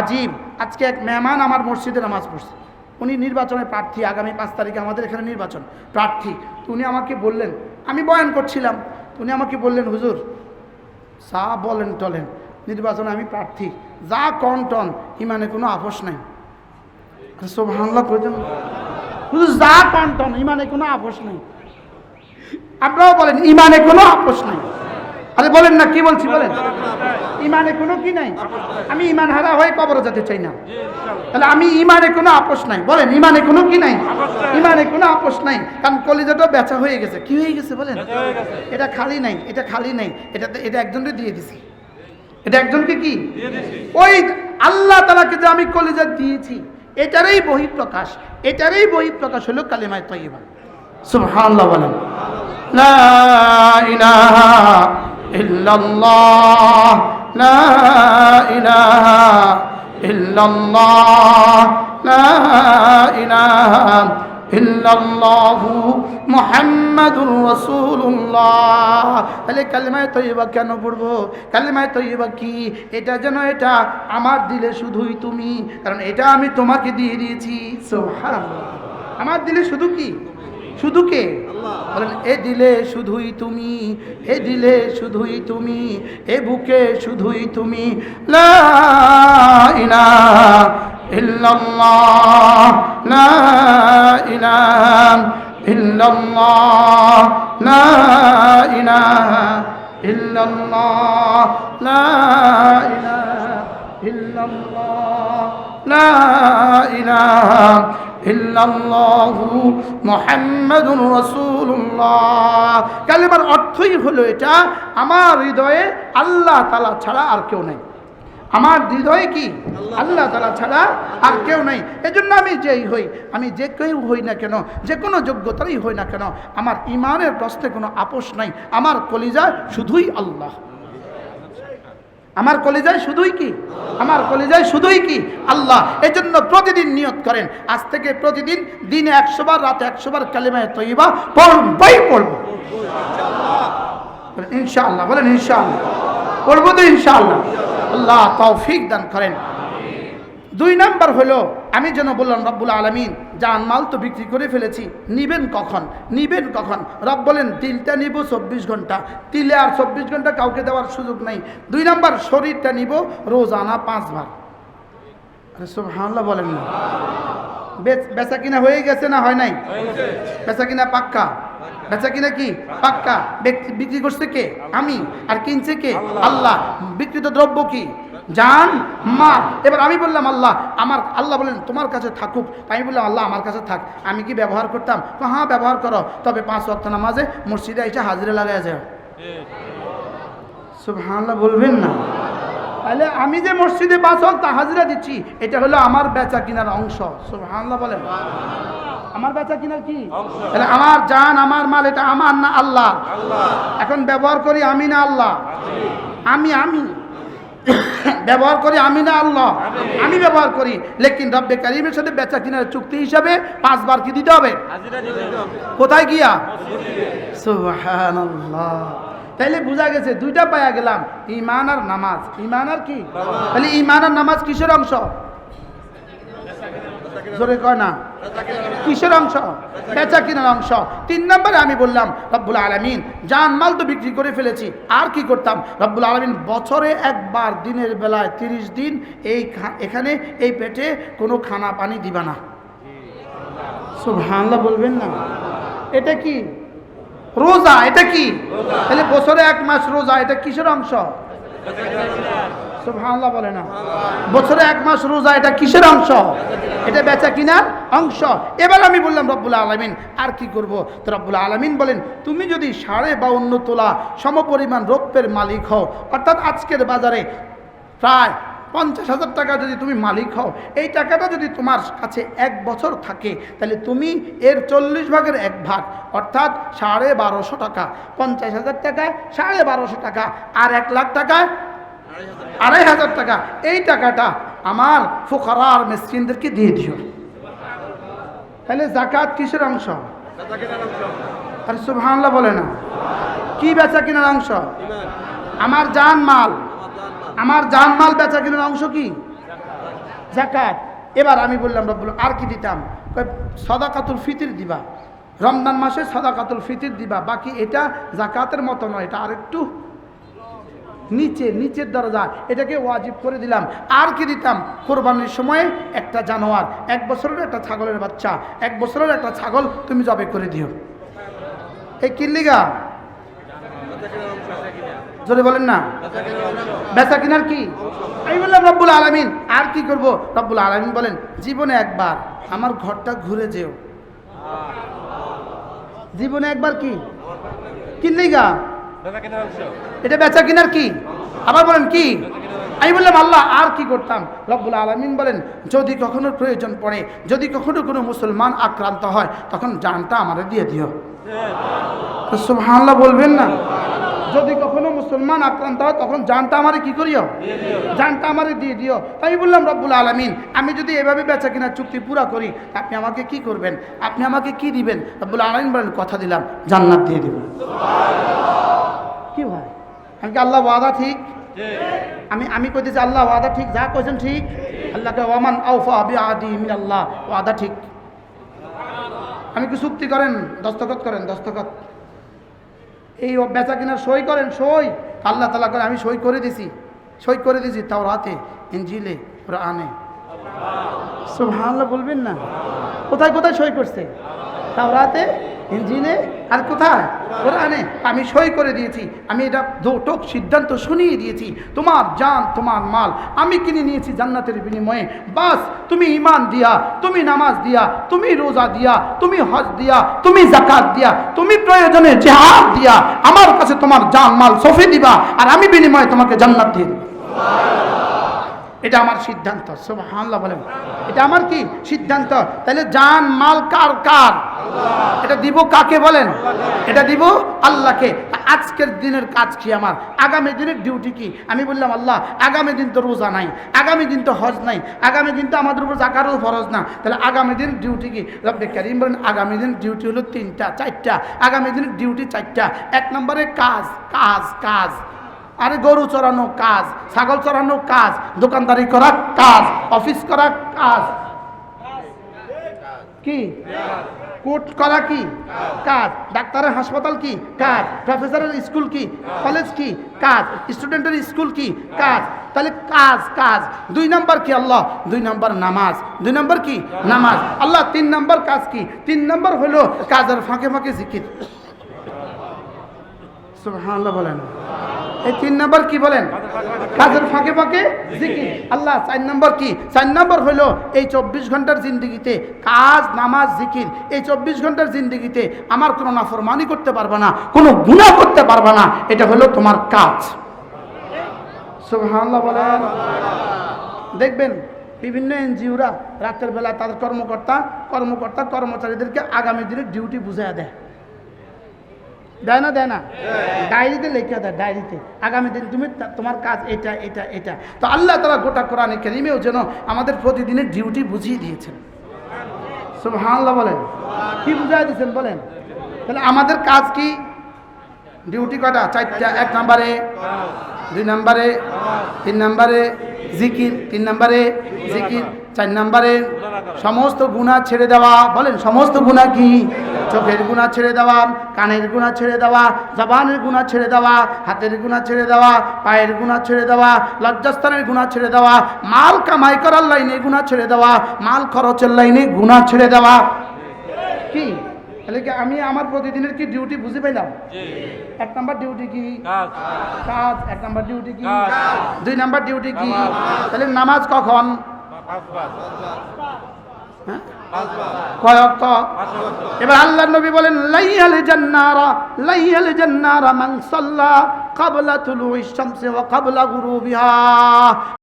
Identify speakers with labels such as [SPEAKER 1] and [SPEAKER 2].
[SPEAKER 1] আজিব আজকে এক মেহমান আমার মসজিদে নামাজ পড়ছে। উনি নির্বাচনের প্রার্থী, আগামী পাঁচ তারিখে আমাদের এখানে নির্বাচন। প্রার্থী উনি আমাকে বললেন, আমি বয়ান করছিলাম উনি আমাকে বললেন, হুজুর, যা বলেন টলেন, নির্বাচনে আমি প্রার্থী, যা কন টন, ইমানে কোনো আপোষ নাই। সব হামলা প্রয়োজন হুজুর, যা কন টন, ইমানে কোনো আপোষ নাই। আপনারাও বলেন, ইমানে কোনো আপোষ নাই। আরে বলেন না কি বলছি বলেন? ইমানে কোনো কি নাই? আমি ইমান হারা হয়ে কবর যেতে চাই না। তাহলে আমি ইমানে কোনো আপোষ নাই। বলেন ইমানে কোনো কি নাই? ইমানে কোনো আপোষ নাই। কারণ কলিজাটা বেচা হয়ে গেছে। কি হয়ে গেছে বলেন? এটা খালি নাই এটা খালি নাই। এটা এটা একজনকে দিয়ে দিছি। এটা একজনকে কি? ওই আল্লাহ তালাকে যে আমি কলিজা দিয়েছি এটারই বহি প্রকাশ এটারই বহিঃপ্রকাশ হলো কালিমায় তৈবা সুবহানাল্লাহ বলেন। লা ইলাহা ইল্লাল্লাহ, লা ইলাহা ইল্লাল্লাহ, লা ইলাহা ইল্লাল্লাহু মুহাম্মাদুর রাসূলুল্লাহ। তাহলে কালিমায়ে তৈবা কেন পড়ব? কালিমায়ে তৈবা কি? এটা যেন এটা আমার দিলে শুধুই তুমি, কারণ এটা আমি তোমাকে দিয়ে দিয়েছি। সুবহানাল্লাহ। আমার দিলে শুধু কি? শুধু কে? বলেন এ দিলে শুধুই তুমি এ দিলে শুধুই তুমি এ বুকে শুধুই তুমি লা ইলাহা ইল্লাল্লাহ লা ইলাহা ইল্লাল্লাহ লা ইলাহা ইল্লাল্লাহ লা ইলাহা ইল্লাল্লাহ লা ইলাহা ইল্লাল্লাহু মুহাম্মাদুর রাসূলুল্লাহ। কালিমার অর্থই হলো এটা, আমার হৃদয়ে আল্লাহ তাআলা ছাড়া আর কেউ নাই। আমার হৃদয়ে কি? আল্লাহ তালা ছাড়া আর কেউ নাই। এজন্য আমি যেই হই, আমি যে কেউ হই না কেন, যে কোনো যোগ্যতারই হই না কেন, আমার ইমানের প্রশ্নে কোনো আপোষ নাই, আমার কলিজা শুধুই আল্লাহ। আমার কলিজায় শুধুই কি? আমার কলিজায় শুধুই কি? আল্লাহ এই জন্য প্রতিদিন নিয়ত করেন। আজ থেকে প্রতিদিন দিনে একশো বার রাতে একশো বার কালিমায় তৈবা পড়বই পড়ব। ইনশাআল্লাহ, বলেন, ইনশাআল্লাহ। পড়ব তো ইনশাআল্লাহ। আল্লাহ তৌফিক দান করেন। দুই নাম্বার হলো, আমি যেন বললাম, রব্বুল আলমিন জান মাল তো বিক্রি করে ফেলেছি। নিবেন কখন? নিবেন কখন? রব বলেন তিলটা নিব চব্বিশ ঘণ্টা। তিলে আর চব্বিশ ঘণ্টা কাউকে দেওয়ার সুযোগ নেই। দুই নাম্বার শরীরটা নিব রোজানা পাঁচবার। আরে সব হামলা বলেন না। বেচা কিনা হয়ে গেছে না হয় নাই? বেচা কিনা পাক্কা? বেচা কিনা কি? পাক্কা। বিক্রি করছে কে? আমি। আর কিনছে কে? আল্লাহ। বিক্রিত দ্রব্য কি? জান মা এবার আমি বললাম, আল্লাহ, আমার, আল্লাহ বলেন, তোমার কাছে থাকুক। আমি বললাম, আল্লাহ, আমার কাছে থাক। আমি কি ব্যবহার করতাম? হ্যাঁ ব্যবহার করো। তবে পাঁচ ওয়াক্ত নামাজে মসজিদে এসে হাজিরে লাগাই যায় সুবহানাল্লাহ বলবেন না। তাহলে আমি যে মসজিদে পাঁচ তা হাজিরা দিচ্ছি। এটা হলো আমার বেচা কিনার অংশ। সুবহানাল্লাহ বলেন। আমার বেচা কিনার কি? তাহলে আমার জান আমার মাল এটা আমার না আল্লাহ? এখন ব্যবহার করি আমি না আল্লাহ? আমি আমি। ব্যবহার করি আমি না আল্লাহ? আমি ব্যবহার করি। লেকিন রব্বে কারিমের সাথে বেচা কিনার চুক্তি হিসাবে পাঁচবার কি দিতে হবে। কোথায় গিয়া? সুবহানাল্লাহ। তাইলে বোঝা গেছে, দুইটা পায়া গেলাম ইমান আর নামাজ। ইমান আর কি? তাহলে ইমান আর নামাজ কিসের অংশ? জোরে কয় না। কিসের অংশ? বেচা কিনার অংশ। তিন নম্বরে আমি বললাম, রব্বুল আলমিন, জান মাল তো বিক্রি করে ফেলেছি, আর কি করতাম? রব্বুল আলমিন বছরে একবার, দিনের বেলায় তিরিশ দিন এই এখানে এই পেটে কোনো খানা পানি দিবা না। সুবহানাল্লাহ বলবেন না। এটা কি? রোজা, এটা কি? তাহলে বছরে এক মাস রোজা, এটা কিসের অংশ? সুবহানাল্লাহ বলে না। বছরে এক মাস রোজা, এটা কিসের অংশ? এটা বেচা কিনার অংশ। এবার আমি বললাম, রব্বুল আলমিন, আর কি করব? তো রব্বুল আলমিন বলেন, তুমি যদি সাড়ে বাউন্ন তোলা সমপরিমাণ রৌপ্যের মালিক হও, অর্থাৎ আজকের বাজারে প্রায় পঞ্চাশ হাজার টাকা যদি তুমি মালিক হও এই টাকাটা যদি তোমার কাছে এক বছর থাকে তাহলে তুমি এর চল্লিশ ভাগের এক ভাগ অর্থাৎ সাড়ে বারোশো টাকা। পঞ্চাশ হাজার টাকায় সাড়ে বারোশো টাকা আর এক লাখ টাকায় আড়াই হাজার টাকা। এই টাকাটা আমার ফোকারা আর মেসকিনদেরকে দিয়ে দিও। তাহলে জাকাত কিসের অংশ? আরে সুবহানাল্লাহ বলে না। কি বেচা কেনার অংশ? আমার জান মাল। আমার জান মাল বেচা কেনার অংশ কি? জাকাত। এবার আমি বললাম, রব্বুল আর কি দিতাম? সদাকাতুল ফিতির দিবা। রমজান মাসে সদাকাতুল ফিতির দিবা। বাকি এটা জাকাতের মতো নয়, এটা আরেকটু নিচে, নিচের দরজা। এটাকে ওয়াজিব করে দিলাম। আর কি দিতাম? কোরবানির সময়ে একটা জানোয়ার, এক বছরের একটা ছাগলের বাচ্চা, এক বছরের একটা ছাগল তুমি জবে করে দিও। এই কিল্লিগা জোরে বলেন না। বেচা কিনার কি? আমি বললাম রব্বুল আলমিন। আর কি করব? রব্বুল আলমিন বলেন জীবনে একবার আমার ঘরটা ঘুরে যেও। জীবনে একবার কি? কিল্লিগা এটা বেচা কিনার কি? আবার বলেন কি? আমি বললাম আল্লাহ আর কি করতাম? রব্বুল আলমিন বলেন যদি কখনো প্রয়োজন পড়ে যদি কখনো কোনো মুসলমান আক্রান্ত হয় তখন জানটা আমাদের দিয়ে দিও। তো সুবহানাল্লাহ বলবেন না? যদি কখনো মুসলমান আক্রান্ত হয়, তখন জানটা আমারে কি করিও? জানটা আমারে দিয়ে দিও। আমি বললাম, রব্বুল আলমিন, আমি যদি এভাবে বেচা কিনা চুক্তি পুরা করি, আপনি আমাকে কি করবেন? আপনি আমাকে কি দিবেন? রব্বুল আলমিন বলেন, কথা দিলাম, জান্নাত দিয়ে দিব। কি ভাই? আমি আল্লাহ ওয়াদা ঠিক? আমি আমি কইতেছি আল্লাহ ওয়াদা ঠিক, যা কইছেন ঠিক। আল্লাহকে ওয়ামান আউফা বি আদি মিন আল্লাহ ওয়াদা ঠিক। আমি কি চুক্তি করেন? দস্তখত করেন, দস্তখত। এই বেচা কিনা সই করেন, সই। আল্লাহ তালা করে আমি সই করে দিছি। সই করে দিছি তাও রাতে ইঞ্জিলে ওরা আনে সব সুবহানাল্লাহ বলবেন না? কোথায় কোথায় সই করছে? তাও রাতে ইঞ্জিনে আর কোথায়? কোরআনে। আমি সই করে দিয়েছি। আমি এটা দোটক সিদ্ধান্ত শুনিয়ে দিয়েছি। তোমার জান, তোমার মাল আমি কিনে নিয়েছি জান্নাতের বিনিময়ে। বাস, তুমি ইমান দিয়া, তুমি নামাজ দিয়া, তুমি রোজা দিয়া, তুমি হজ দিয়া, তুমি জাকাত দিয়া, তুমি প্রয়োজনে জেহাদ দিয়া, আমার কাছে তোমার জান, মাল সফে দিবা আর আমি বিনিময়ে তোমাকে জান্নাত দিয়ে দেবো। এটা আমার সিদ্ধান্ত, সুবহানাল্লাহ বলেন। এটা আমার কি সিদ্ধান্ত? তাহলে জান, মাল কার কার? এটা দিব কাকে বলেন? এটা দিব আল্লাহকে। আজকের দিনের কাজ কি আমার? আগামী দিনের ডিউটি কি? আমি বললাম, আল্লাহ, আগামী দিন তো রোজা নাই, আগামী দিন তো হজ নাই, আগামী দিন তো আমাদের উপর জাকারও ফরজ না। তাহলে আগামী দিন ডিউটি কি? রব্বে কারিম বলেন, আগামী দিন ডিউটি হলো তিনটা, চারটা। আগামী দিনের ডিউটি চারটা। এক নম্বরে কাজ কাজ কাজ। আরে গরু চড়ানো কাজ, ছাগল চড়ানো কাজ, দোকানদারি করা কাজ, অফিস করা কাজ। কি? কোর্ট করা কি? কাজ। ডাক্তারের হাসপাতাল কি? কাজ। প্রফেসরের স্কুল কি? কলেজ কি? কাজ। স্টুডেন্টের স্কুল কি? কাজ। তাহলে কাজ কাজ। দুই নাম্বার কি আল্লাহ? দুই নাম্বার নামাজ। দুই নাম্বার কি? নামাজ। আল্লাহ, তিন নাম্বার কাজ কি? তিন নাম্বার হলো কাজের ফাঁকে ফাঁকে জিকির। বলেন। এই তিন নম্বর কি বলেন? কাজের ফাঁকে ফাঁকে? জিকির। আল্লাহ, চার নম্বর কি? চার নম্বর হলো এই চব্বিশ ঘণ্টার জিন্দগিতে কাজ, নামাজ, জিকির, এই চব্বিশ ঘণ্টার জিন্দগিতে আমার কোনো নাফরমানি করতে পারবে না, কোনো গুণা করতে পারবে না, এটা হলো তোমার কাজ। বলেন। দেখবেন বিভিন্ন এনজিওরা রাতের বেলা তাদের কর্মকর্তা কর্মকর্তা, কর্মচারীদেরকে আগামী দিনের ডিউটি বুঝাইয়া দেয়। দেয় না দেয় না? ডায়েরিতে লেখা দেয়, ডায়েরিতে। আগামী দিন তুমি তোমার কাজ এটা এটা এটা। তো আল্লাহ তালা গোটা কোরআনে কেরিমেও যেন আমাদের প্রতিদিনের ডিউটি বুঝিয়ে দিয়েছেন। সুবহানাল্লাহ বলেন। কি বুঝাই দিয়েছেন বলেন? তাহলে আমাদের কাজ কি? ডিউটি কটা চারটা। এক নম্বরে, দুই নম্বরে, তিন নম্বরে, জিকির। তিন নম্বরে, জিকির। চার নম্বরে, সমস্ত গুণা ছেড়ে দেওয়া। বলেন, সমস্ত গুণা কি? চোখের গুণা ছেড়ে দেওয়া কানের গুণা ছেড়ে দেওয়া জবানের গুণা ছেড়ে দেওয়া হাতের গুণা ছেড়ে দেওয়া পায়ের গুণা ছেড়ে দেওয়া লজ্জাস্থানের গুণা ছেড়ে দেওয়া মাল কামাই করার লাইনে গুণা ছেড়ে দেওয়া মাল খরচের লাইনে গুণা ছেড়ে দেওয়া। কি? তাহলে কি আমি আমার প্রতিদিনের কি ডিউটি বুঝে পেলাম এক নাম্বার ডিউটি কি? কাজ। এক নাম্বার ডিউটি কি? দুই নাম্বার ডিউটি কি? তাহলে নামাজ কখন? কয় অক্ত এবার আল্লাহ নবী বলেন লাইহাল জান্নারা লাইহাল জান্নারা মান সাল্লা ক্বাবলা তুলুই শামসি ওয়া ক্বাবলা গুরুবিহা।